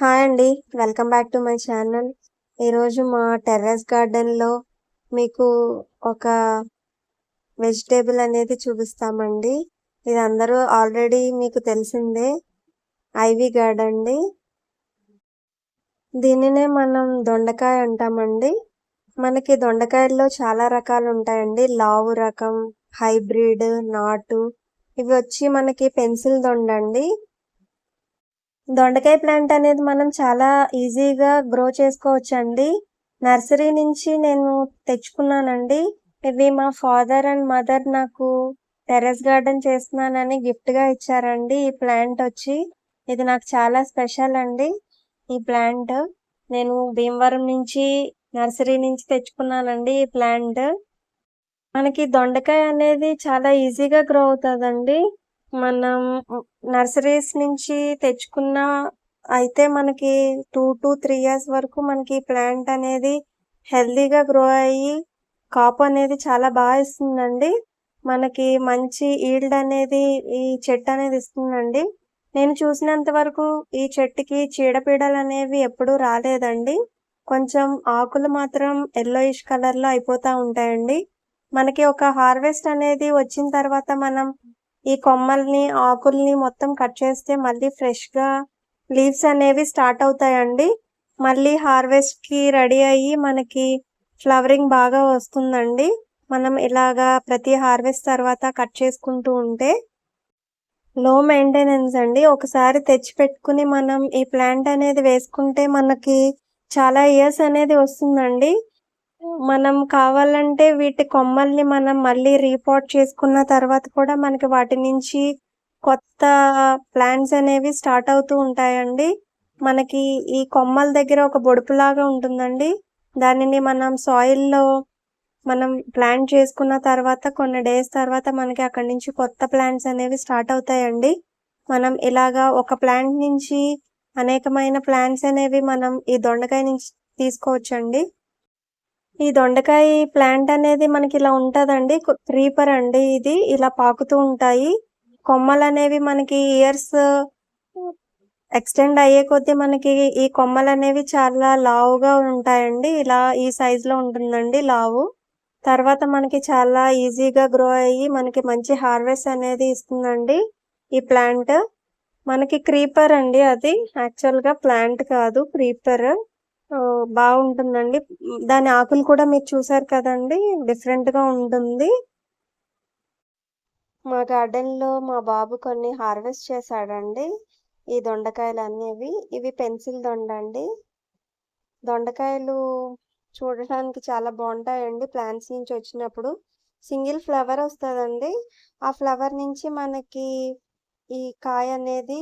Hi అండి. Welcome back to my channel. ఈరోజు మా టెర్రస్ గార్డెన్లో మీకు ఒక వెజిటేబుల్ అనేది చూపిస్తామండి. ఇది అందరూ ఆల్రెడీ మీకు తెలిసిందే ఐవీ గార్డ్ అండి. దీనినే మనం దొండకాయ అంటామండి. మనకి దొండకాయల్లో చాలా రకాలు ఉంటాయండి. లావు రకం హైబ్రిడ్ నాటు. ఇవి వచ్చి మనకి పెన్సిల్ దొండండి. దొండకాయ ప్లాంట్ అనేది మనం చాలా ఈజీగా గ్రో చేసుకోవచ్చండి. నర్సరీ నుంచి నేను తెచ్చుకున్నానండి. ఇవి మా ఫాదర్ అండ్ మదర్ నాకు టెర్రస్ గార్డెన్ చేస్తున్నానని గిఫ్ట్గా ఇచ్చారండి ఈ ప్లాంట్ వచ్చి. ఇది నాకు చాలా స్పెషల్ అండి ఈ ప్లాంట్. నేను భీమవరం నుంచి నర్సరీ నుంచి తెచ్చుకున్నానండి ఈ ప్లాంట్. మనకి దొండకాయ అనేది చాలా ఈజీగా గ్రో అవుతుందండి. మనం నర్సరీస్ నుంచి తెచ్చుకున్న అయితే మనకి టూ టు త్రీ ఇయర్స్ వరకు మనకి ప్లాంట్ అనేది హెల్దీగా గ్రో అయ్యి కాపు అనేది చాలా బాగా ఇస్తుందండి. మనకి మంచి ఈల్డ్ అనేది ఈ చెట్టు అనేది ఇస్తుందండి. నేను చూసినంత వరకు ఈ చెట్టుకి చీడపీడలు అనేవి ఎప్పుడూ రాలేదండి. కొంచెం ఆకులు మాత్రం ఎల్లోయిష్ కలర్లో అయిపోతూ ఉంటాయండి. మనకి ఒక హార్వెస్ట్ అనేది వచ్చిన తర్వాత మనం ఈ కొమ్మల్ని ఆకుల్ని మొత్తం కట్ చేస్తే మళ్ళీ ఫ్రెష్గా లీవ్స్ అనేవి స్టార్ట్ అవుతాయండి. మళ్ళీ హార్వెస్ట్కి రెడీ అయ్యి మనకి ఫ్లవరింగ్ బాగా వస్తుందండి. మనం ఇలాగా ప్రతి హార్వెస్ట్ తర్వాత కట్ చేసుకుంటూ ఉంటే లో మెయింటెనెన్స్ అండి. ఒకసారి తెచ్చి పెట్టుకుని మనం ఈ ప్లాంట్ అనేది వేసుకుంటే మనకి చాలా ఇయర్స్ అనేది వస్తుందండి. మనం కావాలంటే వీటి కొమ్మల్ని మనం మళ్ళీ రీపోర్ట్ చేసుకున్న తర్వాత కూడా మనకి వాటి నుంచి కొత్త ప్లాంట్స్ అనేవి స్టార్ట్ అవుతూ ఉంటాయండి. మనకి ఈ కొమ్మల దగ్గర ఒక బొడుపులాగా ఉంటుందండి. దానిని మనం సాయిల్లో మనం ప్లాంట్ చేసుకున్న తర్వాత కొన్ని డేస్ తర్వాత మనకి అక్కడి నుంచి కొత్త ప్లాంట్స్ అనేవి స్టార్ట్ అవుతాయండి. మనం ఇలాగా ఒక ప్లాంట్ నుంచి అనేకమైన ప్లాంట్స్ అనేవి మనం ఈ దొండకాయ నుంచి తీసుకోవచ్చండి. ఈ దొండకాయ ప్లాంట్ అనేది మనకి ఇలా ఉంటుందండి. క్రీపర్ అండి ఇది. ఇలా పాకుతూ ఉంటాయి. కొమ్మలు అనేవి మనకి ఇయర్స్ ఎక్స్టెండ్ అయ్యే కొద్దీ మనకి ఈ కొమ్మలు అనేవి చాలా లావుగా ఉంటాయండి. ఇలా ఈ సైజులో ఉంటుందండి లావు. తర్వాత మనకి చాలా ఈజీగా గ్రో అయ్యి మనకి మంచి హార్వెస్ట్ అనేది ఇస్తుందండి ఈ ప్లాంట్ మనకి క్రీపర్ అండి అది. యాక్చువల్గా ప్లాంట్ కాదు క్రీపర్ బాగుంటుందండి దాని ఆకులు కూడా మీరు చూసారు కదండి డిఫరెంట్గా ఉంటుంది. మా గార్డెన్లో మా బాబు కొన్ని హార్వెస్ట్ చేశాడండి. ఈ దొండకాయలు అనేవి ఇవి పెన్సిల్ దొండ అండి దొండకాయలు చూడటానికి చాలా బాగుంటాయండి ప్లాంట్స్ నుంచి వచ్చినప్పుడు. సింగిల్ ఫ్లవర్ వస్తుందండి. ఆ ఫ్లవర్ నుంచి మనకి ఈ కాయ అనేది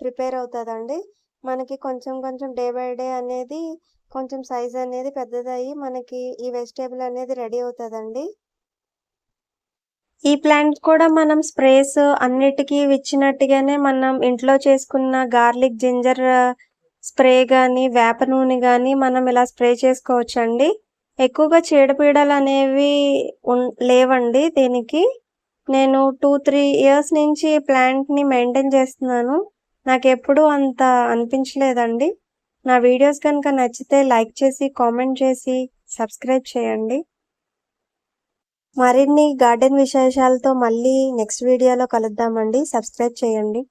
ప్రిపేర్ అవుతుందండి. మనకి కొంచెం కొంచెం డే బై డే అనేది కొంచెం సైజ్ అనేది పెద్దదయ్యి మనకి ఈ వెజిటేబుల్ అనేది రెడీ అవుతుందండి. ఈ ప్లాంట్ కూడా మనం స్ప్రేస్ అన్నిటికీ ఇచ్చినట్టుగానే మనం ఇంట్లో చేసుకున్న గార్లిక్ జింజర్ స్ప్రే కానీ వేప నూనె కానీ మనం ఇలా స్ప్రే చేసుకోవచ్చండి. ఎక్కువగా చీడపీడలు అనేవి లేవండి దీనికి. నేను టూ త్రీ ఇయర్స్ నుంచి ప్లాంట్ని మెయింటైన్ చేస్తున్నాను. నాకు ఎప్పుడూ అంత అనిపించలేదండి. నా వీడియోస్ కనుక నచ్చితే లైక్ చేసి కామెంట్ చేసి సబ్స్క్రైబ్ చేయండి. మరిన్ని గార్డెన్ విశేషాలతో మళ్ళీ నెక్స్ట్ వీడియోలో కలుద్దామండి. సబ్స్క్రైబ్ చేయండి.